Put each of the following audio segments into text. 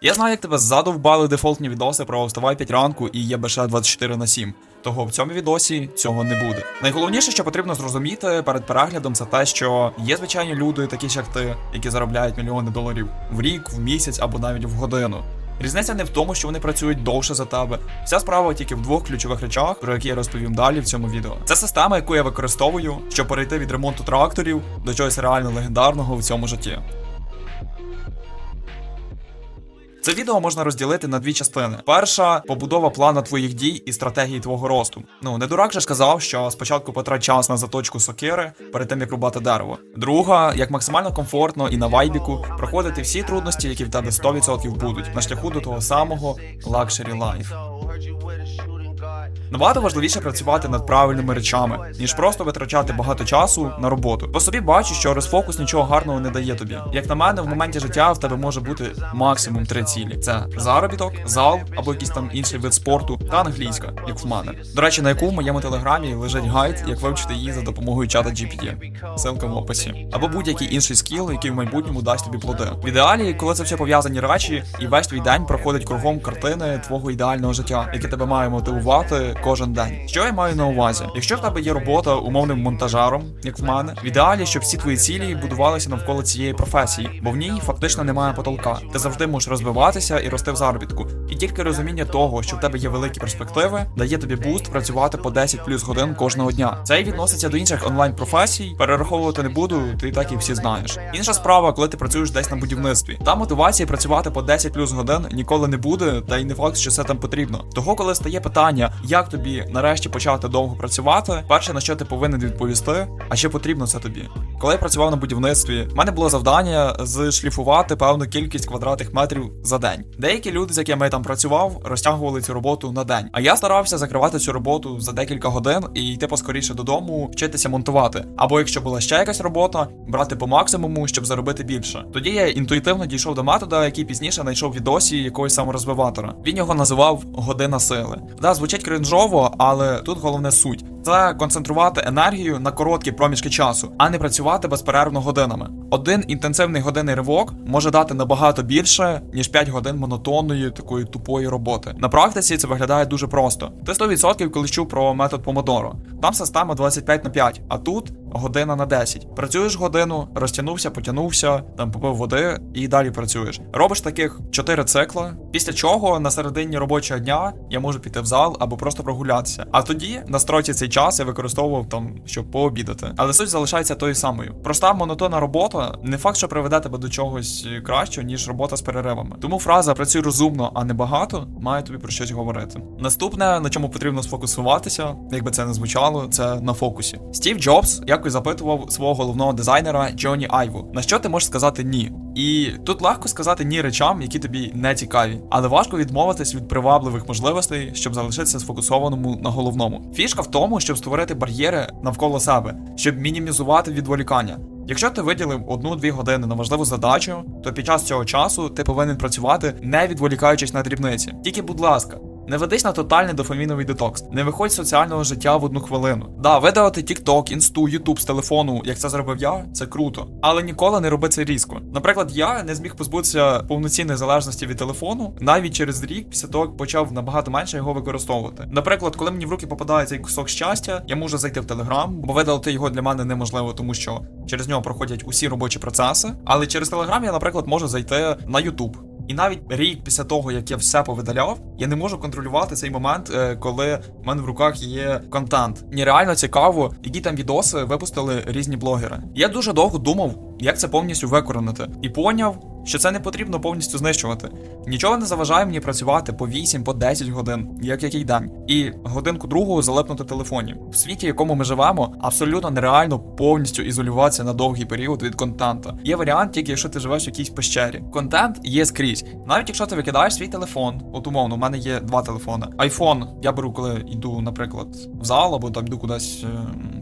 Я знаю, як тебе задовбали дефолтні відоси про вставай 5 ранку і є БШ 24 на 7. Того в цьому відосі цього не буде. Найголовніше, що потрібно зрозуміти перед переглядом, це те, що є звичайні люди, такі ж як ти, які заробляють мільйони доларів в рік, в місяць або навіть в годину. Різниця не в тому, що вони працюють довше за тебе. Вся справа тільки в двох ключових речах, про які я розповім далі в цьому відео. Це система, яку я використовую, щоб перейти від ремонту тракторів до чогось реально легендарного в цьому житті. Це відео можна розділити на дві частини. Перша побудова плану твоїх дій і стратегії твого росту. Ну не дурак же сказав, що спочатку потрать час на заточку сокири перед тим як рубати дерево. Друга, як максимально комфортно і на вайбіку проходити всі трудності, які в тебе 100% будуть на шляху до того самого лакшері life. Набагато важливіше працювати над правильними речами, ніж просто витрачати багато часу на роботу. По собі бачу, що розфокус нічого гарного не дає тобі. Як на мене, в моменті життя в тебе може бути максимум три цілі: це заробіток, зал або якийсь там інший вид спорту та англійська, як в мене. До речі, на яку в моєму телеграмі лежить гайд, як вивчити її за допомогою чата GPT. Ссылка в описі. Або будь-який інший скіл, який в майбутньому дасть тобі плоди. В ідеалі, коли це все пов'язані речі, і весь твій день проходить кругом картини твого ідеального життя, яке тебе має мотивувати кожен день. Що я маю на увазі? Якщо в тебе є робота умовним монтажером, як в мене, в ідеалі, щоб всі твої цілі будувалися навколо цієї професії, бо в ній фактично немає потолка. Ти завжди можеш розвиватися і рости в заробітку. І тільки розуміння того, що в тебе є великі перспективи, дає тобі буст працювати по 10 плюс годин кожного дня. Це й відноситься до інших онлайн професій. Перераховувати не буду, ти і так їх всі знаєш. Інша справа, коли ти працюєш десь на будівництві. Та мотивації працювати по 10 плюс годин ніколи не буде, та й не факт, що це там потрібно. Того, коли стає питання, як тобі нарешті почати довго працювати, перше на що ти повинен відповісти, а ще потрібно це тобі. Коли я працював на будівництві, в мене було завдання зшліфувати певну кількість квадратних метрів за день. Деякі люди, з якими я там працював, розтягували цю роботу на день. А я старався закривати цю роботу за декілька годин і йти поскоріше додому, вчитися монтувати. Або якщо була ще якась робота, брати по максимуму, щоб заробити більше. Тоді я інтуїтивно дійшов до метода, який пізніше знайшов відосі якогось саморозвиватора. Він його називав година сили. Да, звучить кринжово, але тут головне суть. Це концентрувати енергію на короткі проміжки часу, а не працювати безперервно годинами. Один інтенсивний годинний ривок може дати набагато більше, ніж 5 годин монотонної такої тупої роботи. На практиці це виглядає дуже просто. Ти 100% коли чув про метод Помодоро. Там система 25 на 5, а тут година на 10. Працюєш годину, розтягнувся, потягнувся, там попив води і далі працюєш. Робиш таких 4 цикла, після чого на середині робочого дня я можу піти в зал або просто прогулятися. А тоді на строці цей час я використовував там, щоб пообідати. Але суть залишається тою самою. Проста монотонна робота не факт, що приведе тебе до чогось кращого, ніж робота з переривами. Тому фраза працюй розумно, а не багато, має тобі про щось говорити. Наступне, на чому потрібно сфокусуватися, якби це не звучало, це на фокусі. Стів Джобс якось запитував свого головного дизайнера Джоні Айву, на що ти можеш сказати ні. І тут легко сказати ні речам, які тобі не цікаві, але важко відмовитись від привабливих можливостей, щоб залишитися сфокусованому на головному. Фішка в тому, щоб створити бар'єри навколо себе, щоб мінімізувати відволікання. Якщо ти виділив одну-дві години на важливу задачу, то під час цього часу ти повинен працювати, не відволікаючись на дрібниці. Тільки, будь ласка. Не ведись на тотальний дофаміновий детокс. Не виходь з соціального життя в одну хвилину. Да, видавати TikTok, інсту, YouTube з телефону, як це зробив я, це круто. Але ніколи не роби це різко. Наприклад, я не зміг позбутися повноцінної залежності від телефону навіть через рік після того, як почав набагато менше його використовувати. Наприклад, коли мені в руки попадає цей кусок щастя, я можу зайти в Telegram, бо видалити його для мене неможливо, тому що через нього проходять усі робочі процеси. Але через Telegram я, наприклад, можу зайти на YouTube. І навіть рік після того, як я все повидаляв, я не можу контролювати цей момент, е, коли в мене в руках є контент. Мені реально цікаво, які там відоси випустили різні блогери. Я дуже довго думав, як це повністю викоронити, і поняв, що це не потрібно повністю знищувати. Нічого не заважає мені працювати по 8, по 10 годин, як який день, і годинку другу залипнути телефоні. В світі, в якому ми живемо, абсолютно нереально повністю ізолюватися на довгий період від контента. Є варіант, тільки якщо ти живеш в якійсь пещері. Контент є скрізь. Навіть якщо ти викидаєш свій телефон, от умовно, у мене є два телефони. Айфон я беру, коли йду, наприклад, в зал або там йду кудись е,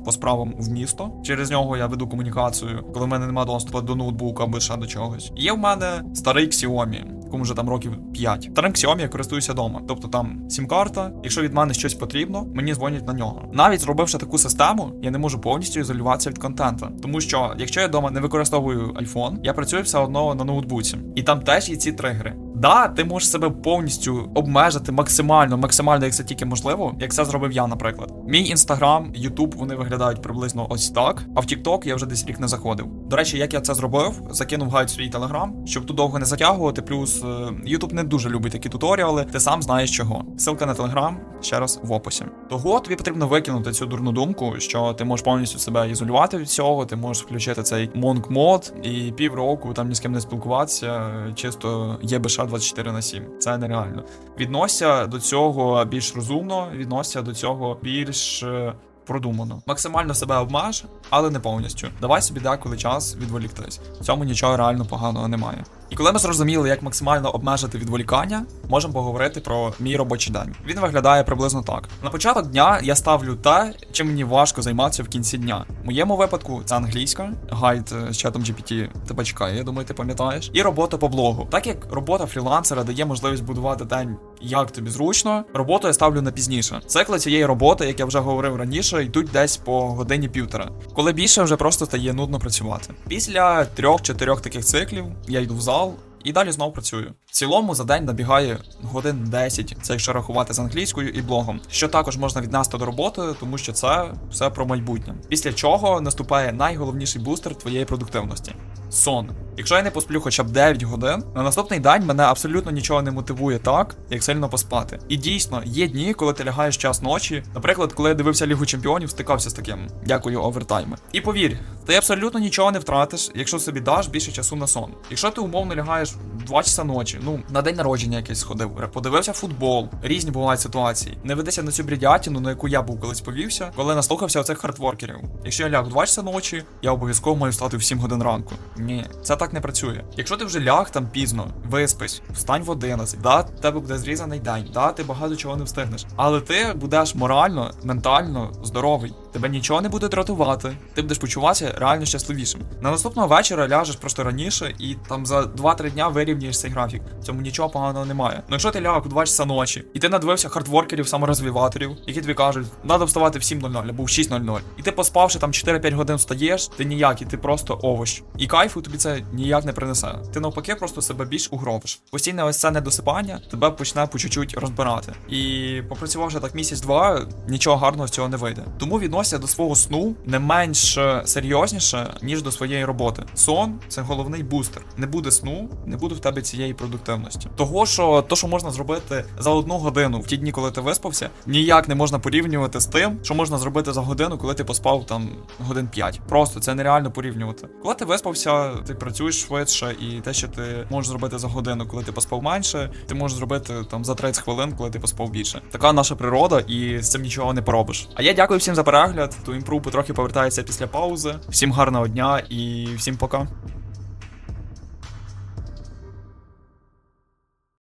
по справам в місто. Через нього я веду комунікацію, коли в мене немає доступу до ноутбука або ще до чогось. Є в мене старий Xiaomi, якому вже там років 5. Старим Xiaomi я користуюся вдома. Тобто там сім-карта, якщо від мене щось потрібно, мені дзвонять на нього. Навіть зробивши таку систему, я не можу повністю ізолюватися від контенту. Тому що якщо я вдома не використовую iPhone, я працюю все одно на ноутбуці. І там теж є ці тригери. Да, ти можеш себе повністю обмежити максимально, максимально, як це тільки можливо, як це зробив я, наприклад. Мій інстаграм, Ютуб, вони виглядають приблизно ось так. А в Тікток я вже десь рік не заходив. До речі, як я це зробив, закинув гайд свій телеграм, щоб тут довго не затягувати. Плюс е, Ютуб не дуже любить такі туторіали. Ти сам знаєш чого. Ссылка на телеграм ще раз в описі. Того тобі потрібно викинути цю дурну думку, що ти можеш повністю себе ізолювати від цього, ти можеш включити цей монк мод і півроку там ні з ким не спілкуватися, е, чисто ЄБШ 24 на 7. Це нереально. Відносся до цього більш розумно, відносся до цього більш. е, Продумано. Максимально себе обмеж, але не повністю. Давай собі деколи час відволіктись. В цьому нічого реально поганого немає. І коли ми зрозуміли, як максимально обмежити відволікання, можемо поговорити про мій робочий день. Він виглядає приблизно так: на початок дня я ставлю те, чим мені важко займатися в кінці дня. В моєму випадку це англійська, гайд е, з чатом GPT тебе чекає, я думаю, ти пам'ятаєш. І робота по блогу. Так як робота фрілансера дає можливість будувати день як тобі зручно, роботу я ставлю на пізніше. Цикли цієї роботи, як я вже говорив раніше, йдуть десь по годині півтора. Коли більше вже просто стає нудно працювати. Після трьох-чотирьох таких циклів я йду в зал. І далі знову працюю. Цілому за день набігає годин 10, це якщо рахувати з англійською і блогом, що також можна віднести до роботи, тому що це все про майбутнє. Після чого наступає найголовніший бустер твоєї продуктивності сон. Якщо я не посплю хоча б 9 годин, на наступний день мене абсолютно нічого не мотивує так, як сильно поспати. І дійсно, є дні, коли ти лягаєш час ночі. Наприклад, коли я дивився Лігу Чемпіонів, стикався з таким. Дякую, овертайми. І повір, ти абсолютно нічого не втратиш, якщо собі даш більше часу на сон. Якщо ти умовно лягаєш в 2 часа ночі, ну на день народження якийсь сходив, подивився футбол, різні бувають ситуації. Не ведися на цю брідятіну, на яку я був колись повівся, коли наслухався оцих хардворкерів. Якщо я ляг в 2 часа ночі, я обов'язково маю встати в 7 годин ранку. Ні, це так не працює. Якщо ти вже ляг там пізно, виспись, встань в 11, да, тебе буде зрізаний день, да, ти багато чого не встигнеш. Але ти будеш морально, ментально здоровий. Тебе нічого не буде дратувати, ти будеш почуватися реально щасливішим. На наступного вечора ляжеш просто раніше і там за 2-3 дня вирівнюєш цей графік. Цьому нічого поганого немає. Ну якщо ти ляг у 2 часа ночі, і ти надивився хардворкерів, саморозвиваторів, які тобі кажуть, треба вставати в 7.00 або в 6.00, і ти поспавши там 4-5 годин встаєш, ти ніякий, ти просто овощ. І кайфу тобі це ніяк не принесе. Ти навпаки просто себе більш угробиш. Постійне ось це недосипання тебе почне по чуть-чуть розбирати. І попрацювавши так місяць-два, нічого гарного з цього не вийде. Тому відносся до свого сну не менш е, серйозніше, ніж до своєї роботи. Сон це головний бустер. Не буде сну, не буде в тебе цієї продуктивності. Того, що то, що можна зробити за одну годину в ті дні, коли ти виспався, ніяк не можна порівнювати з тим, що можна зробити за годину, коли ти поспав там годин 5. Просто це нереально порівнювати. Коли ти виспався, ти працюєш швидше, і те, що ти можеш зробити за годину, коли ти поспав менше, ти можеш зробити там за 30 хвилин, коли ти поспав більше. Така наша природа, і з цим нічого не поробиш. А я дякую всім за перегляд. Ту імпру потрохи повертається після паузи. Всім гарного дня і всім пока.